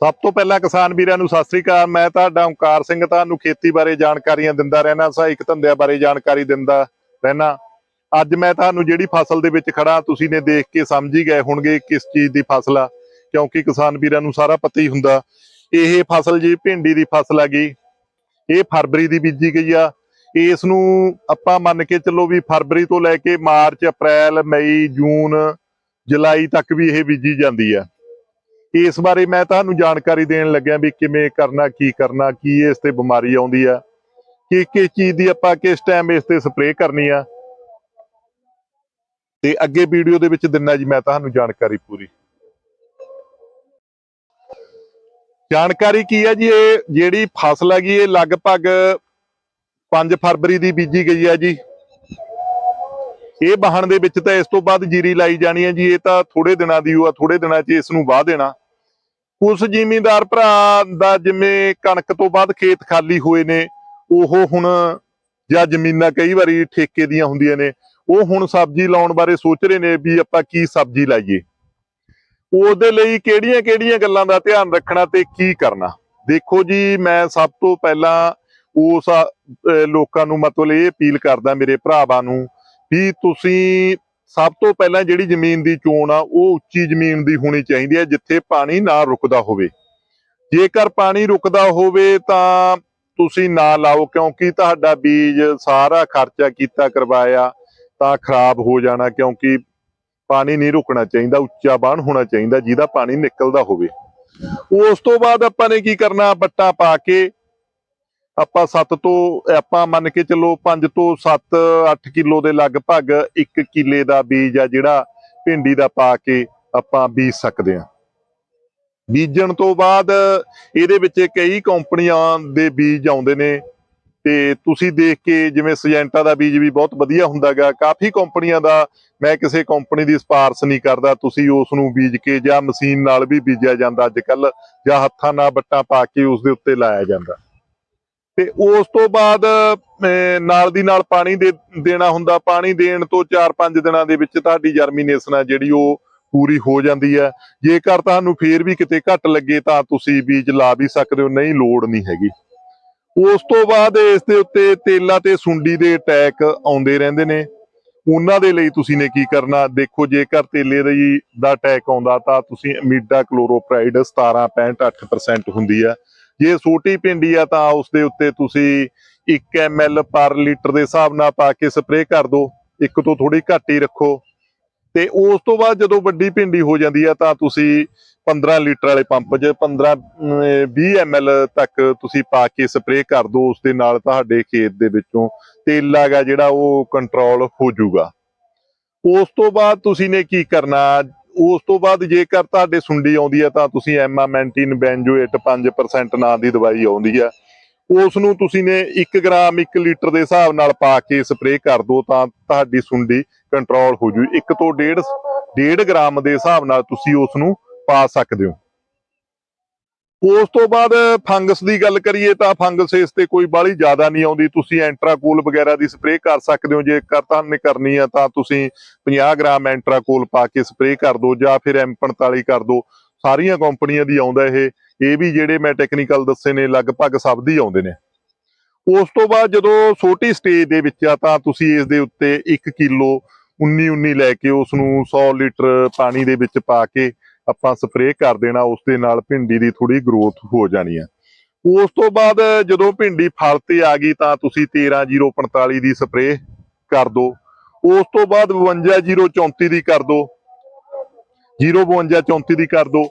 ਸਭ ਤੋਂ ਪਹਿਲਾਂ ਕਿਸਾਨ ਵੀਰਾਂ ਨੂੰ ਸਤਿ ਸ੍ਰੀ ਅਕਾਲ। ਮੈਂ ਤੁਹਾਡਾ ਓਂਕਾਰ ਸਿੰਘ, ਤੁਹਾਨੂੰ ਖੇਤੀ ਬਾਰੇ ਜਾਣਕਾਰੀਆਂ ਦਿੰਦਾ ਰਹਿਣਾ ਸਹਾਇਕ ਧੰਦਿਆਂ ਬਾਰੇ ਜਾਣਕਾਰੀ ਦਿੰਦਾ ਰਹਿਣਾ ਅੱਜ ਮੈਂ ਤੁਹਾਨੂੰ ਜਿਹੜੀ ਫਸਲ ਦੇ ਵਿੱਚ ਖੜਾ ਤੁਸੀਂ ਨੇ ਦੇਖ ਕੇ ਸਮਝ ਹੀ ਗਏ ਹੋਣਗੇ ਕਿਸ ਚੀਜ਼ ਦੀ ਫਸਲ ਆ, ਕਿਉਂਕਿ ਕਿਸਾਨ ਵੀਰਾਂ ਨੂੰ ਸਾਰਾ ਪਤਾ ਹੀ ਹੁੰਦਾ। ਇਹ ਫਸਲ ਜੀ ਭਿੰਡੀ ਦੀ ਫਸਲ ਹੈਗੀ, ਇਹ ਫਰਵਰੀ ਦੀ ਬੀਜੀ ਗਈ ਆ। ਇਸ ਨੂੰ ਆਪਾਂ ਮੰਨ ਕੇ ਚੱਲੋ ਵੀ ਫਰਵਰੀ ਤੋਂ ਲੈ ਕੇ ਮਾਰਚ, ਅਪ੍ਰੈਲ, ਮਈ, ਜੂਨ, ਜੁਲਾਈ ਤੱਕ ਵੀ ਇਹ ਬੀਜੀ ਜਾਂਦੀ ਆ। ਇਸ ਬਾਰੇ ਮੈਂ ਤੁਹਾਨੂੰ ਜਾਣਕਾਰੀ ਦੇਣ ਲੱਗਿਆ ਵੀ ਕਿਵੇਂ ਕਰਨਾ, ਕੀ ਕਰਨਾ, ਕੀ ਇਸ ਤੇ ਬਿਮਾਰੀ ਆਉਂਦੀ ਆ, ਕਿ ਕਿਸ ਚੀਜ਼ ਦੀ ਆਪਾਂ ਕਿਸ ਟਾਈਮ ਇਸ ਤੇ ਸਪਰੇਅ ਕਰਨੀ ਆ। ਤੇ ਅੱਗੇ ਵੀਡੀਓ ਦੇ ਵਿੱਚ ਦਿੰਨਾ ਜੀ ਮੈਂ ਤੁਹਾਨੂੰ ਜਾਣਕਾਰੀ ਪੂਰੀ। ਜਾਣਕਾਰੀ ਕੀ ਹੈ ਜੀ, ਇਹ ਜਿਹੜੀ ਫਸਲ ਹੈਗੀ, ਇਹ ਲਗਭਗ 5 ਫਰਵਰੀ ਦੀ ਬੀਜੀ ਗਈ ਹੈ ਜੀ। ਇਹ ਵਾਹਣ ਦੇ ਵਿੱਚ ਤਾਂ ਇਸ ਤੋਂ ਬਾਅਦ ਜੀਰੀ ਲਾਈ ਜਾਣੀ ਹੈ ਜੀ, ਇਹ ਤਾਂ ਥੋੜੇ ਦਿਨਾਂ ਦੀ ਉਹ ਥੋੜੇ ਦਿਨਾਂ 'ਚ ਇਸ ਨੂੰ ਵਾਹ ਦੇਣਾ। ਉਸ ਜ਼ਿਮੀਂਦਾਰ ਭਰਾ ਦਾ ਜਿਵੇਂ ਕਣਕ ਤੋਂ ਬਾਅਦ ਖੇਤ ਖਾਲੀ ਹੋਏ ਨੇ, ਉਹ ਹੁਣ ਜਾਂ ਜ਼ਮੀਨਾਂ ਕਈ ਵਾਰੀ ਠੇਕੇ ਦੀਆਂ ਹੁੰਦੀਆਂ ਨੇ, ਉਹ ਹੁਣ ਸਬਜ਼ੀ ਲਾਉਣ ਬਾਰੇ ਸੋਚ ਰਹੇ ਨੇ ਵੀ ਆਪਾਂ ਕੀ ਸਬਜ਼ੀ ਲਾਈਏ। ਉਹਦੇ ਲਈ ਕਿਹੜੀਆਂ-ਕਿਹੜੀਆਂ ਗੱਲਾਂ ਦਾ ਧਿਆਨ ਰੱਖਣਾ ਤੇ ਕੀ ਕਰਨਾ? ਦੇਖੋ ਜੀ, ਮੈਂ ਸਭ ਤੋਂ ਪਹਿਲਾਂ ਉਸ ਲੋਕਾਂ ਨੂੰ ਮਤਲਬ ਇਹ ਅਪੀਲ ਕਰਦਾ ਮੇਰੇ ਭਰਾਵਾਂ ਨੂੰ ਵੀ ਤੁਸੀਂ ਸਭ ਤੋਂ ਪਹਿਲਾਂ ਜਿਹੜੀ ਜ਼ਮੀਨ ਦੀ ਚੋਣ ਆ, ਉਹ ਉੱਚੀ ਜ਼ਮੀਨ ਦੀ ਹੋਣੀ ਚਾਹੀਦੀ ਹੈ, ਜਿੱਥੇ ਪਾਣੀ ਨਾ ਰੁਕਦਾ ਹੋਵੇ। ਜੇਕਰ ਪਾਣੀ ਰੁਕਦਾ ਹੋਵੇ ਤਾਂ ਤੁਸੀਂ ਨਾ ਲਾਓ, ਕਿਉਂਕਿ ਤੁਹਾਡਾ ਬੀਜ ਸਾਰਾ ਖਰਚਾ ਕੀਤਾ, ਕਰਵਾਇਆ ਤਾਂ ਖਰਾਬ ਹੋ ਜਾਣਾ, ਕਿਉਂਕਿ ਪਾਣੀ ਨਹੀਂ ਰੁਕਣਾ ਚਾਹੀਦਾ, ਉੱਚਾ ਬਾਣ ਹੋਣਾ ਚਾਹੀਦਾ ਜਿਹਦਾ ਪਾਣੀ ਨਿਕਲਦਾ ਹੋਵੇ। ਉਸ ਤੋਂ ਬਾਅਦ ਆਪਾਂ ਨੇ ਕੀ ਕਰਨਾ, ਬੱਟਾ ਪਾ ਕੇ ਆਪਾਂ 7 ਤੋਂ ਆਪਾਂ ਮੰਨ ਕੇ ਚੱਲੋ 5 ਤੋਂ 7 8 ਕਿਲੋ ਦੇ ਲਗਭਗ 1 ਕਿੱਲੇ ਦਾ ਬੀਜ ਆ ਜਿਹੜਾ ਭਿੰਡੀ ਦਾ ਪਾ ਕੇ ਆਪਾਂ ਬੀਜ ਸਕਦੇ ਹਾਂ। ਬੀਜਣ ਤੋਂ ਬਾਅਦ ਇਹਦੇ ਵਿੱਚ ਕਈ ਕੰਪਨੀਆਂ ਦੇ ਬੀਜ ਆਉਂਦੇ ਨੇ ਤੇ ਤੁਸੀਂ ਦੇਖ ਕੇ ਜਿਵੇਂ ਸਜੈਂਟਾ ਦਾ ਬੀਜ ਵੀ ਬਹੁਤ ਵਧੀਆ ਹੁੰਦਾਗਾ। ਕਾਫੀ ਕੰਪਨੀਆਂ ਦਾ, ਮੈਂ ਕਿਸੇ ਕੰਪਨੀ ਦੀ ਸਿਫਾਰਸ਼ ਨਹੀਂ ਕਰਦਾ, ਤੁਸੀਂ ਉਸ ਨੂੰ ਬੀਜ ਕੇ ਜਾਂ ਮਸ਼ੀਨ ਨਾਲ ਵੀ ਬੀਜਿਆ ਜਾਂਦਾ ਅੱਜ ਕੱਲ ਜਾਂ ਹੱਥਾਂ ਨਾਲ ਬੱਟਾ ਪਾ ਕੇ ਉਸ ਦੇ ਉੱਤੇ ਲਾਇਆ ਜਾਂਦਾ। ਤੇ ਉਸ ਤੋਂ ਬਾਅਦ ਨਾਲ ਦੀ ਨਾਲ ਪਾਣੀ ਦੇ ਦੇਣਾ ਹੁੰਦਾ। ਪਾਣੀ ਦੇਣ ਤੋਂ 4-5 ਦਿਨਾਂ ਦੇ ਵਿੱਚ ਤੁਹਾਡੀ ਜਰਮੀਨੇਸ਼ਨ ਆ ਜਿਹੜੀ ਉਹ ਪੂਰੀ ਹੋ ਜਾਂਦੀ ਹੈ ਜੇਕਰ ਤੁਹਾਨੂੰ ਫੇਰ ਵੀ ਕਿਤੇ ਘੱਟ ਲੱਗੇ ਤਾਂ ਤੁਸੀਂ ਬੀਜ ਲਾ ਵੀ ਸਕਦੇ ਹੋ, ਨਹੀਂ ਲੋੜ ਨਹੀਂ ਹੈਗੀ। ਉਸ ਤੋਂ ਬਾਅਦ ਇਸ ਦੇ ਉੱਤੇ ਤੇਲਾ ਤੇ ਸੁੰਡੀ ਦੇ ਅਟੈਕ ਆਉਂਦੇ ਰਹਿੰਦੇ ਨੇ। ਉਹਨਾਂ ਦੇ ਲਈ ਤੁਸੀਂ ਨੇ ਕੀ ਕਰਨਾ? ਦੇਖੋ, ਜੇਕਰ ਤੇਲੇ ਦੀ ਦਾ ਅਟੈਕ ਆਉਂਦਾ ਤਾਂ ਤੁਸੀਂ ਅਮੀਡਾ ਕਲੋਰੋਪ੍ਰਾਈਡ 17.8% ਹੁੰਦੀ ਹੈ ਜੇ ਛੋਟੀ ਪਿੰਡੀ ਆ ਤਾਂ ਉਸ ਦੇ ਉੱਤੇ ਤੁਸੀਂ 1 ml ਪਰ ਲੀਟਰ ਦੇ ਹਿਸਾਬ ਨਾਲ ਪਾ ਕੇ ਸਪਰੇਅ ਕਰ ਦਿਓ। ਇੱਕ ਤੋਂ ਥੋੜੀ ਘੱਟ ਹੀ ਰੱਖੋ। ਤੇ ਉਸ ਤੋਂ ਬਾਅਦ ਜਦੋਂ ਵੱਡੀ ਪਿੰਡੀ ਹੋ ਜਾਂਦੀ ਆ ਤਾਂ ਤੁਸੀਂ 15 ਲੀਟਰ ਵਾਲੇ ਪੰਪ 'ਚ 15 ਅਮ, 20 ml ਤੱਕ ਤੁਸੀਂ ਪਾ ਕੇ ਸਪਰੇਅ ਕਰ ਦਿਓ। ਉਸ ਦੇ ਨਾਲ ਤੁਹਾਡੇ ਖੇਤ ਦੇ ਵਿੱਚੋਂ ਤੇਲਾ ਗਾ ਜਿਹੜਾ ਉਹ ਕੰਟਰੋਲ ਹੋ ਜਾਊਗਾ। ਉਸ ਤੋਂ ਬਾਅਦ ਤੁਸੀਂ ਨੇ ਕੀ ਕਰਨਾ ਉਸ ਤੋਂ ਬਾਅਦ ਜੇਕਰ ਤੁਹਾਡੇ ਸੁੰਡੀ ਆਉਂਦੀ ਹੈ ਤਾਂ ਤੁਸੀਂ ਐਮਾਮੈਂਟਿਨ ਬੈਂਜੋਏਟ 5% ਨਾਂ ਦੀ ਦਵਾਈ ਆਉਂਦੀ ਆ ਉਸ ਨੂੰ ਤੁਸੀਂ ਨੇ 1 ਗ੍ਰਾਮ 1 ਲੀਟਰ ਦੇ ਹਿਸਾਬ ਨਾਲ ਪਾ ਕੇ ਸਪਰੇਅ ਕਰ ਦਿਓ ਤਾਂ ਤੁਹਾਡੀ ਸੁੰਡੀ ਕੰਟਰੋਲ ਹੋ ਜੂ। 1 ਤੋਂ 1.5 1.5 ਗ੍ਰਾਮ ਦੇ ਹਿਸਾਬ ਨਾਲ ਤੁਸੀਂ ਉਸ ਨੂੰ ਪਾ ਸਕਦੇ ਹੋ। ਉਸ ਤੋਂ ਬਾਅਦ ਫੰਗਸ ਦੀ ਗੱਲ ਕਰੀਏ ਤਾਂ ਫੰਗਸ ਇਸ ਤੇ ਕੋਈ ਬਾਹਲੀ ਜ਼ਿਆਦਾ ਨਹੀਂ ਆਉਂਦੀ। ਤੁਸੀਂ ਐਂਟਰਾਕੂਲ ਵਗੈਰਾ ਦੀ ਸਪਰੇਅ ਕਰ ਸਕਦੇ ਹੋ। ਜੇਕਰ ਤੁਹਾਨੂੰ ਕਰਨੀ ਆ ਤਾਂ ਤੁਸੀਂ 50 ਗ੍ਰਾਮ ਐਂਟਰਾਕੋਲ ਪਾ ਕੇ ਸਪਰੇਅ ਕਰ ਦਿਓ ਜਾਂ ਫਿਰ M45 ਕਰ ਦਿਓ। ਸਾਰੀਆਂ ਕੰਪਨੀਆਂ ਦੀ ਆਉਂਦਾ ਇਹ। ਇਹ ਵੀ ਜਿਹੜੇ ਮੈਂ ਟੈਕਨੀਕਲ ਦੱਸੇ ਨੇ, ਲਗਭਗ ਸਭ ਦੀ ਆਉਂਦੇ ਨੇ। ਉਸ ਤੋਂ ਬਾਅਦ ਜਦੋਂ ਛੋਟੀ ਸਟੇਜ ਦੇ ਵਿੱਚ ਆ ਤਾਂ ਤੁਸੀਂ ਇਸ ਦੇ ਉੱਤੇ 1 ਕਿਲੋ 19 19 ਲੈ ਕੇ ਉਸ ਨੂੰ 100 ਲੀਟਰ ਪਾਣੀ ਦੇ ਵਿੱਚ ਪਾ ਕੇ ਆਪਾਂ ਸਪਰੇਅ ਕਰ ਦੇਣਾ ਉਸ ਦੇ ਨਾਲ ਭਿੰਡੀ ਦੀ ਥੋੜੀ ਗਰੋਥ ਹੋ ਜਾਣੀ ਆ। ਉਸ ਤੋਂ ਬਾਅਦ ਜਦੋਂ ਭਿੰਡੀ ਫਲ ਤੇ ਆ ਗਈ ਤਾਂ ਤੁਸੀਂ 13045 ਦੀ ਸਪਰੇਅ ਕਰ ਦਿਓ ਉਸ ਤੋਂ ਬਾਅਦ 52034 ਦੀ ਕਰ ਦਿਓ 05234 ਦੀ ਕਰ ਦਿਓ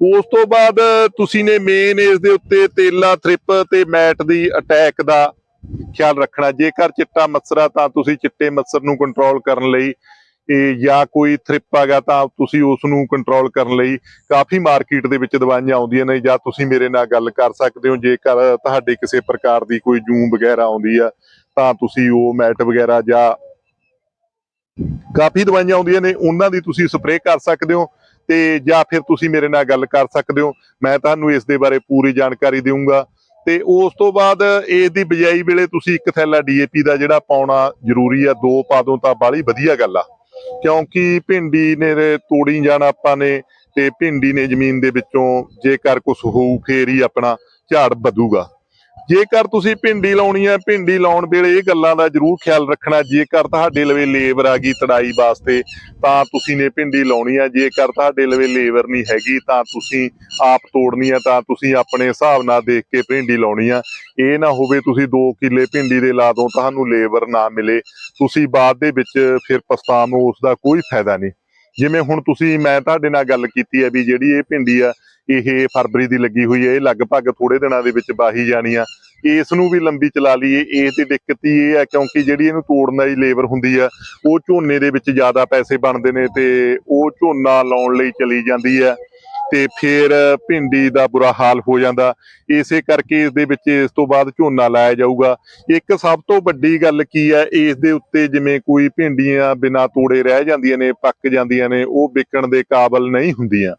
ਉਸ ਤੋਂ ਬਾਅਦ ਤੁਸੀਂ ਨੇ ਮੇਨ ਇਸ ਦੇ ਉੱਤੇ ਤੇਲਾ, ਥ੍ਰਿਪ ਤੇ ਮੈਟ ਦੀ ਅਟੈਕ ਦਾ ਖਿਆਲ ਰੱਖਣਾ। ਜੇਕਰ ਚਿੱਟਾ ਮੱਛਰ ਆ ਤਾਂ ਤੁਸੀਂ ਚਿੱਟੇ ਮੱਛਰ ਨੂੰ ਕੰਟਰੋਲ ਕਰਨ ਲਈ ਜਾਂ ਕੋਈ ਥ੍ਰਿਪ ਹੈਗਾ ਤਾਂ ਤੁਸੀਂ ਉਸ ਨੂੰ ਕੰਟਰੋਲ ਕਰਨ ਲਈ ਕਾਫੀ ਮਾਰਕੀਟ ਦੇ ਵਿੱਚ ਦਵਾਈਆਂ ਆਉਂਦੀਆਂ ਨੇ ਜਾਂ ਤੁਸੀਂ ਮੇਰੇ ਨਾਲ ਗੱਲ ਕਰ ਸਕਦੇ ਹੋ, ਜੇਕਰ ਤੁਹਾਡੇ ਕਿਸੇ ਪ੍ਰਕਾਰ ਦੀ ਕੋਈ ਜੂਮ ਵਗੈਰਾ ਆਉਂਦੀ ਆ, ਤਾਂ ਤੁਸੀਂ ਉਹ ਮੈਟ ਵਗੈਰਾ ਜਾਂ ਕਾਫੀ ਦਵਾਈਆਂ ਆਉਂਦੀਆਂ ਨੇ, ਉਹਨਾਂ ਦੀ ਤੁਸੀਂ ਸਪਰੇਅ ਕਰ ਸਕਦੇ ਹੋ ਤੇ ਜਾਂ ਫਿਰ ਤੁਸੀਂ ਮੇਰੇ ਨਾਲ ਗੱਲ ਕਰ ਸਕਦੇ ਹੋ, ਮੈਂ ਤੁਹਾਨੂੰ ਇਸ ਦੇ ਬਾਰੇ ਪੂਰੀ ਜਾਣਕਾਰੀ ਦੇਵਾਂਗਾ ਤੇ ਉਸ ਤੋਂ ਬਾਅਦ ਇਸ ਦੀ ਬਿਜਾਈ ਵੇਲੇ ਤੁਸੀਂ ਇੱਕ ਥੈਲਾ ਡੀਏਪੀ ਦਾ ਜਿਹੜਾ ਪਾਉਣਾ ਜ਼ਰੂਰੀ ਆ, ਦੋ ਪਾ ਦੋ ਤਾਂ ਬਾਹਲੀ ਵਧੀਆ ਗੱਲ ਆ। ਕਿਉਂਕਿ ਭਿੰਡੀ ਨੇ ਤੋੜੀ ਜਾਣਾ ਆਪਾਂ ਨੇ ਤੇ ਭਿੰਡੀ ਨੇ ਜ਼ਮੀਨ ਦੇ ਵਿੱਚੋਂ ਜੇਕਰ ਕੁਝ ਹੋਊ ਫੇਰ ਹੀ ਆਪਣਾ ਝਾੜ ਵਧੂਗਾ। ਜੇਕਰ ਤੁਸੀਂ ਭਿੰਡੀ ਲਾਉਣੀ ਹੈ, ਭਿੰਡੀ ਲਾਉਣ ਵੇਲੇ ਇਹ ਗੱਲਾਂ ਦਾ ਜ਼ਰੂਰ ਖਿਆਲ ਰੱਖਣਾ, ਜੇਕਰ ਤੁਹਾਡੇ ਲਵੇ ਲੇਬਰ ਆ ਗਈ ਤੜਾਈ ਵਾਸਤੇ, ਤਾਂ ਤੁਸੀਂ ਨੇ ਭਿੰਡੀ ਲਾਉਣੀ ਹੈ। ਜੇਕਰ ਤੁਹਾਡੇ ਲਵੇ ਲੇਬਰ ਨਹੀਂ ਹੈਗੀ, ਤਾਂ ਤੁਸੀਂ ਆਪ ਤੋੜਨੀ ਹੈ, ਤਾਂ ਤੁਸੀਂ ਆਪਣੇ ਹਿਸਾਬ ਨਾਲ ਦੇਖ ਕੇ ਭਿੰਡੀ ਲਾਉਣੀ ਆ ਇਹ ਨਾ ਹੋਵੇ ਤੁਸੀਂ 2 ਕਿੱਲੇ ਭਿੰਡੀ ਦੇ ਲਾ ਦੋ, ਤੁਹਾਨੂੰ ਲੇਬਰ ਨਾ ਮਿਲੇ। ਤੁਸੀਂ ਬਾਅਦ ਦੇ ਵਿੱਚ ਫਿਰ ਪਛਤਾਵੋ ਉਸ ਦਾ ਕੋਈ ਫਾਇਦਾ ਨਹੀਂ। ਜਿਵੇਂ ਹੁਣ ਤੁਸੀਂ, ਮੈਂ ਤੁਹਾਡੇ ਨਾਲ ਗੱਲ ਕੀਤੀ ਹੈ ਵੀ ਜਿਹੜੀ ਇਹ ਭਿੰਡੀ ਆ ਇਹ ਫਰਵਰੀ ਦੀ ਲੱਗੀ ਹੋਈ ਹੈ, ਇਹ ਲਗਭਗ ਥੋੜੇ ਦਿਨਾਂ ਦੇ ਵਿੱਚ ਬਾਹੀ ਜਾਣੀ ਆ। ਇਸ ਨੂੰ ਵੀ ਲੰਬੀ ਚਲਾ ਲਈਏ ਇਸ ਦੀ ਦਿੱਕਤ ਹੀ ਇਹ ਹੈ ਕਿਉਂਕਿ ਜਿਹੜੀ ਇਹਨੂੰ ਤੋੜਨ ਵਾਲੀ ਲੇਬਰ ਹੁੰਦੀ ਆ, ਉਹ ਝੋਨੇ ਦੇ ਵਿੱਚ ਜ਼ਿਆਦਾ ਪੈਸੇ ਬਣਦੇ ਨੇ ਤੇ ਉਹ ਝੋਨਾ ਲਾਉਣ ਲਈ ਚਲੀ ਜਾਂਦੀ ਹੈ ਤੇ ਫਿਰ ਭਿੰਡੀ ਦਾ ਬੁਰਾ ਹਾਲ ਹੋ ਜਾਂਦਾ। ਇਸੇ ਕਰਕੇ ਇਸ ਦੇ ਵਿੱਚ ਇਸ ਤੋਂ ਬਾਅਦ ਝੋਨਾ ਲਾਇਆ ਜਾਊਗਾ। ਇੱਕ ਸਭ ਤੋਂ ਵੱਡੀ ਗੱਲ ਕੀ ਹੈ ਇਸ ਦੇ ਉੱਤੇ ਜਿਵੇਂ ਕੋਈ ਭਿੰਡੀਆਂ ਬਿਨਾਂ ਤੋੜੇ ਰਹਿ ਜਾਂਦੀਆਂ ਨੇ, ਪੱਕ ਜਾਂਦੀਆਂ ਨੇ, ਉਹ ਵਿਕਣ ਦੇ ਕਾਬਲ ਨਹੀਂ ਹੁੰਦੀਆਂ।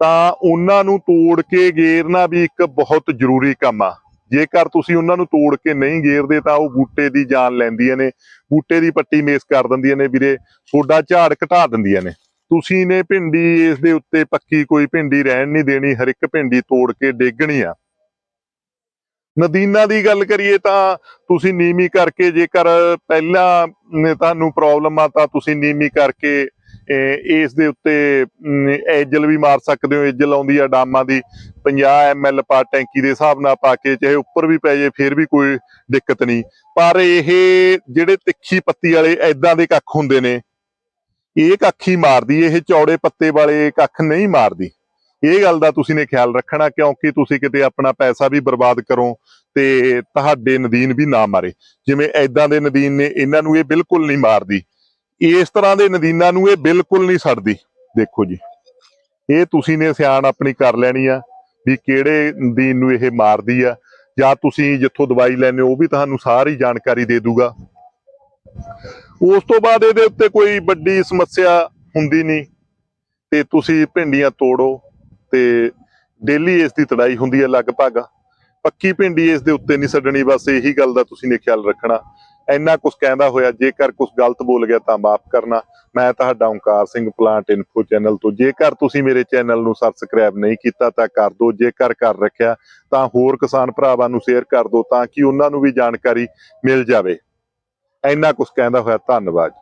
ਤਾਂ ਉਹਨਾਂ ਨੂੰ ਤੋੜ ਕੇ ਗੇਰਨਾ ਵੀ ਇੱਕ ਬਹੁਤ ਜ਼ਰੂਰੀ ਕੰਮ ਆ। ਜੇਕਰ ਤੁਸੀਂ ਉਹਨਾਂ ਨੂੰ ਤੋੜ ਕੇ ਨਹੀਂ ਗੇਰਦੇ ਤਾਂ ਉਹ ਬੂਟੇ ਦੀ ਜਾਨ ਲੈਂਦੀਆਂ ਨੇ, ਬੂਟੇ ਦੀ ਪੱਟੀ ਮੇਸ ਕਰ ਦਿੰਦੀਆਂ ਨੇ ਵੀਰੇ, ਤੁਹਾਡਾ ਝਾੜ ਘਟਾ ਦਿੰਦੀਆਂ ਨੇ। ਤੁਸੀਂ ਨੇ ਭਿੰਡੀ ਇਸ ਦੇ ਉੱਤੇ ਪੱਕੀ ਕੋਈ ਭਿੰਡੀ ਰਹਿਣ ਨਹੀਂ ਦੇਣੀ, ਹਰ ਇੱਕ ਭਿੰਡੀ ਤੋੜ ਕੇ ਡੇਗਣੀ ਆ। ਨਦੀਨਾਂ ਦੀ ਗੱਲ ਕਰੀਏ ਤਾਂ ਤੁਸੀਂ ਨੀਮੀ ਕਰਕੇ ਜੇਕਰ ਪਹਿਲਾਂ ਤੁਹਾਨੂੰ ਪ੍ਰੋਬਲਮ ਆ ਤਾਂ ਤੁਸੀਂ ਨੀਮੀ ਕਰਕੇ ਇਸ ਦੇ ਉੱਤੇ ਐਜਲ ਵੀ ਮਾਰ ਸਕਦੇ ਹੋ ਐਜਲ ਆਉਂਦੀ ਆ ਡਾਮਾਂ ਦੀ। 50 ml ਪਾ ਟੈਂਕੀ ਦੇ ਹਿਸਾਬ ਨਾਲ ਪਾ ਕੇ, ਚਾਹੇ ਉੱਪਰ ਵੀ ਪੈ ਜੇ ਫਿਰ ਵੀ ਕੋਈ ਦਿੱਕਤ ਨਹੀਂ। ਪਰ ਇਹ ਜਿਹੜੇ ਤਿੱਖੀ ਪੱਤੀ ਵਾਲੇ ਐਦਾਂ ਦੇ ਕੱਖ ਹੁੰਦੇ ਨੇ, ਇਹ ਕੱਖ ਹੀ ਮਾਰਦੀ, ਇਹ ਚੌੜੇ ਪੱਤੇ ਵਾਲੇ ਕੱਖ ਨਹੀਂ ਮਾਰਦੀ। ਇਹ ਗੱਲ ਦਾ ਤੁਸੀਂ ਨੇ ਖਿਆਲ ਰੱਖਣਾ, ਕਿਉਂਕਿ ਤੁਸੀਂ ਕਿਤੇ ਆਪਣਾ ਪੈਸਾ ਵੀ ਬਰਬਾਦ ਕਰੋ ਤੇ ਤੁਹਾਡੇ ਨਦੀਨ ਵੀ ਨਾ ਮਾਰੇ। ਜਿਵੇਂ ਐਦਾਂ ਦੇ ਨਦੀਨ ਨੇ, ਇਹਨਾਂ ਨੂੰ ਇਹ ਬਿਲਕੁਲ ਨਹੀਂ ਮਾਰਦੀ। ਇਸ ਤਰ੍ਹਾਂ ਦੇ ਨਦੀਨਾਂ ਨੂੰ ਇਹ ਬਿਲਕੁਲ ਨਹੀਂ ਛੱਡਦੀ। ਦੇਖੋ ਜੀ, ਇਹ ਤੁਸੀਂ ਨੇ ਸਿਆਣ ਆਪਣੀ ਕਰ ਲੈਣੀ ਆ ਵੀ ਕਿਹੜੇ ਨਦੀਨ ਨੂੰ ਇਹ ਮਾਰਦੀ ਆ, ਜਾਂ ਤੁਸੀਂ ਜਿੱਥੋਂ ਦਵਾਈ ਲੈਣੇ ਉਹ ਵੀ ਤੁਹਾਨੂੰ ਸਾਰੀ ਜਾਣਕਾਰੀ ਦੇ ਦੂਗਾ। ਉਸ ਤੋਂ ਬਾਅਦ ਇਹਦੇ ਉੱਤੇ ਕੋਈ ਵੱਡੀ ਸਮੱਸਿਆ ਹੁੰਦੀ ਨਹੀਂ, ਤੇ ਤੁਸੀਂ ਭਿੰਡੀਆਂ ਤੋੜੋ, ਤੇ ਡੇਲੀ ਇਸ ਦੀ ਤੜਾਈ ਹੁੰਦੀ ਹੈ ਲਗਭਗ। ਪੱਕੀ ਭਿੰਡੀ ਇਸ ਦੇ ਉੱਤੇ ਨਹੀਂ ਛੱਡਣੀ, ਬਸ ਇਹੀ ਗੱਲ ਦਾ ਤੁਸੀਂ ਨੇ ਖਿਆਲ ਰੱਖਣਾ। ਇੰਨਾ ਕੁਝ ਕਹਿੰਦਾ ਹੋਇਆ, ਜੇਕਰ ਕੁਝ ਗਲਤ ਬੋਲ ਗਿਆ ਤਾਂ ਮਾਫ ਕਰਨਾ। ਮੈਂ ਤੁਹਾਡਾ Onkar Singh plant info channel ਤੋਂ, ਜੇਕਰ ਤੁਸੀਂ ਮੇਰੇ ਚੈਨਲ ਨੂੰ ਸਬਸਕ੍ਰਾਈਬ ਨਹੀਂ ਕੀਤਾ ਤਾਂ ਕਰ ਦਿਓ, ਜੇਕਰ ਕਰ ਰੱਖਿਆ ਤਾਂ ਹੋਰ ਕਿਸਾਨ ਭਰਾਵਾਂ ਨੂੰ ਸ਼ੇਅਰ ਕਰ ਦਿਓ ਤਾਂ ਕਿ ਉਹਨਾਂ ਨੂੰ ਵੀ ਜਾਣਕਾਰੀ ਮਿਲ ਜਾਵੇ। ਇੰਨਾ ਕੁਝ ਕਹਿੰਦਾ ਹੋਇਆ, ਧੰਨਵਾਦ।